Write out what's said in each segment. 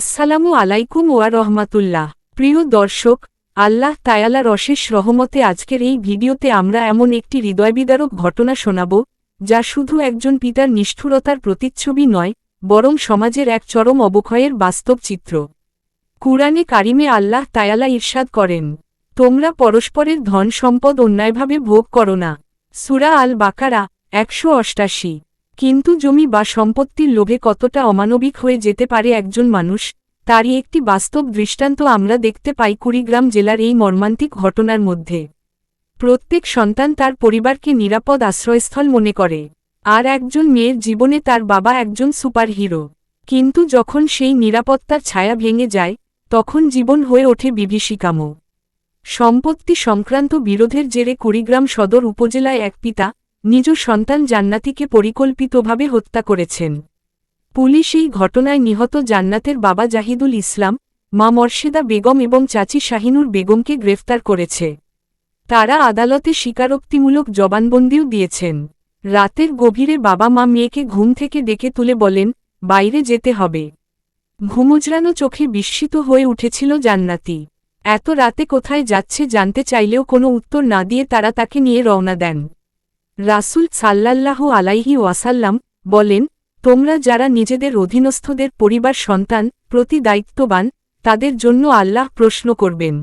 আসসালামু আলাইকুম ওয়া রহমাতুল্লাহ। প্রিয় দর্শক, আল্লাহ তায়ালা রশেষ রহমতে আজকের এই ভিডিওতে আমরা এমন একটি হৃদয়বিদারক ঘটনা শোনাব, যা শুধু একজন পিতার নিষ্ঠুরতার প্রতিচ্ছবি নয়, বরং সমাজের এক চরম অবক্ষয়ের বাস্তব চিত্র। কুরআনে কারিমে আল্লাহ তায়ালা ইরশাদ করেন, তোমরা পরস্পরের ধন সম্পদ অন্যায়ভাবে ভোগ করো না। সুরা আল বাকারা একশো অষ্টাশি। কিন্তু জমি বা সম্পত্তির লোভে কতটা অমানবিক হয়ে যেতে পারে একজন মানুষ, তারই একটি বাস্তব দৃষ্টান্ত আমরা দেখতে পাই কুড়িগ্রাম জেলার এই মর্মান্তিক ঘটনার মধ্যে। প্রত্যেক সন্তান তার পরিবারকে নিরাপদ আশ্রয়স্থল মনে করে। আর একজন মেয়ের জীবনে তার বাবা একজন সুপারহিরো। কিন্তু যখন সেই নিরাপত্তার ছায়া ভেঙে যায়, তখন জীবন হয়ে ওঠে বিভীষিকাম। সম্পত্তি সংক্রান্ত বিরোধের জেরে কুড়িগ্রাম সদর উপজেলায় এক পিতা নিজ সন্তান জান্নাতিকে পরিকল্পিতভাবে হত্যা করেছেন। পুলিশ এই ঘটনায় নিহত জান্নাতের বাবা জাহিদুল ইসলাম, মা মর্শেদা বেগম এবং চাচি শাহিনুর বেগমকে গ্রেফতার করেছে। তারা আদালতে স্বীকারোক্তিমূলক জবানবন্দিও দিয়েছেন। রাতের গভীরে বাবা মা মেয়েকে ঘুম থেকে ডেকে তুলে বলেন, বাইরে যেতে হবে। ঘুমোজরানো চোখে বিস্মিত হয়ে উঠেছিল জান্নাতি। এত রাতে কোথায় যাচ্ছে জানতে চাইলেও কোনো উত্তর না দিয়ে তারা তাকে নিয়ে রওনা দেন। রাসুল সাল্লাল্লাহু আলাইহি ওয়াসাল্লাম বলেন, তোমরা যারা নিজেদের অধীনস্থদের পরিবার সন্তান প্রতি দায়িত্ববান, তাদের জন্য আল্লাহ প্রশ্ন করবেন।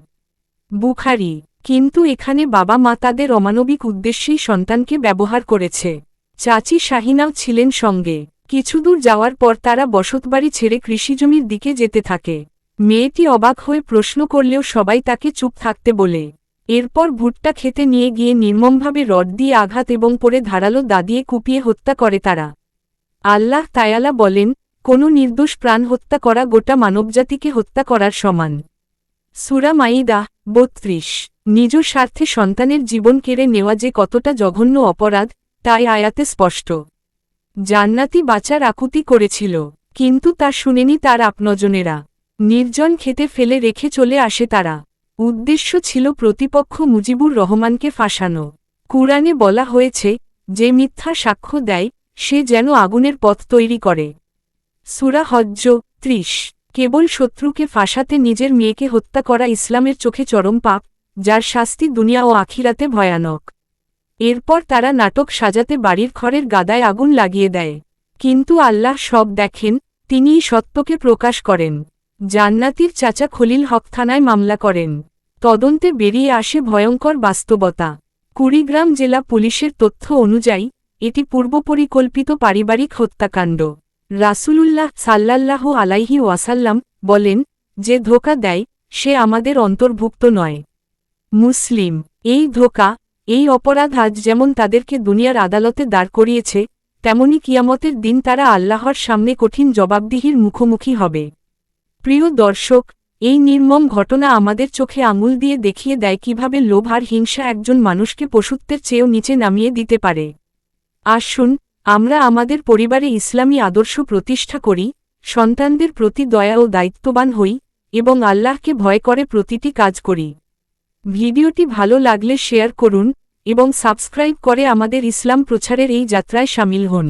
বুখারি, কিন্তু এখানে বাবা মা তাদের অমানবিক উদ্দেশ্যেই সন্তানকে ব্যবহার করেছে। চাচি শাহিনাও ছিলেন সঙ্গে। কিছুদূর যাওয়ার পর তারা বসতবাড়ি ছেড়ে কৃষিজমির দিকে যেতে থাকে। মেয়েটি অবাক হয়ে প্রশ্ন করলেও সবাই তাকে চুপ থাকতে বলে এরপর ভুট্টা খেতে নিয়ে গিয়ে নির্মমভাবে রড দিয়ে আঘাত এবং পরে ধারালো দাদিয়ে কুপিয়ে হত্যা করে তারা। আল্লাহ তায়ালা বলেন, কোনো নির্দোষ প্রাণ হত্যা করা গোটা মানবজাতিকে হত্যা করার সমান। সুরা মাইদা বত্রিশ। নিজ স্বার্থে সন্তানের জীবন কেড়ে নেওয়া যে কতটা জঘন্য অপরাধ, তাই আয়াতে স্পষ্ট। জান্নাতি বাঁচার আকুতি করেছিল, কিন্তু তা শুনেনি তার আপনজনেরা। নির্জন খেতে ফেলে রেখে চলে আসে তারা। উদ্দেশ্য ছিল প্রতিপক্ষ মুজিবুর রহমানকে ফাঁসানো। কুরআনে বলা হয়েছে, যে মিথ্যা সাক্ষ্য দেয়, সে যেন আগুনের পথ তৈরি করে। সুরা হজ্জ ত্রিশ। কেবল শত্রুকে ফাঁসাতে নিজের মেয়েকে হত্যা করা ইসলামের চোখে চরম পাপ, যার শাস্তি দুনিয়া ও আখিরাতে ভয়ানক। এরপর তারা নাটক সাজাতে বাড়ির খড়ের গাদায় আগুন লাগিয়ে দেয়। কিন্তু আল্লাহ সব দেখেন, তিনিই সত্যকে প্রকাশ করেন। জান্নাতির চাচা খলিল হক থানায় মামলা করেন। তদন্তে বেরিয়ে আসে ভয়ঙ্কর বাস্তবতা। কুড়িগ্রাম জেলা পুলিশের তথ্য অনুযায়ী, এটি পূর্বপরিকল্পিত পারিবারিক হত্যাকাণ্ড। রাসূলুল্লাহ সাল্লাল্লাহু আলাইহি ওয়াসাল্লাম বলেন, যে ধোকা দেয়, সে আমাদের অন্তর্ভুক্ত নয়। মুসলিম, এই ধোকা, এই অপরাধ আজ যেমন তাদেরকে দুনিয়ার আদালতে দাঁড় করিয়েছে, তেমনি কিয়ামতের দিন তারা আল্লাহর সামনে কঠিন জবাবদিহির মুখোমুখি হবে। প্রিয় দর্শক, এই নির্মম ঘটনা আমাদের চোখে আঙুল দিয়ে দেখিয়ে দেয় কীভাবে লোভ আর হিংসা একজন মানুষকে পশুত্বের চেয়েও নিচে নামিয়ে দিতে পারে। আসুন আমরা আমাদের পরিবারে ইসলামী আদর্শ প্রতিষ্ঠা করি, সন্তানদের প্রতি দয়া ও দায়িত্ববান হই, এবং আল্লাহকে ভয় করে প্রতিটি কাজ করি। ভিডিওটি ভালো লাগলে শেয়ার করুন, এবং সাবস্ক্রাইব করে আমাদের ইসলাম প্রচারের এই যাত্রায় সামিল হন।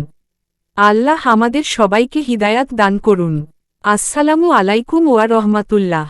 আল্লাহ আমাদের সবাইকে হিদায়াত দান করুন। আসসালামু আলাইকুম ওয়া রহমাতুল্লাহ।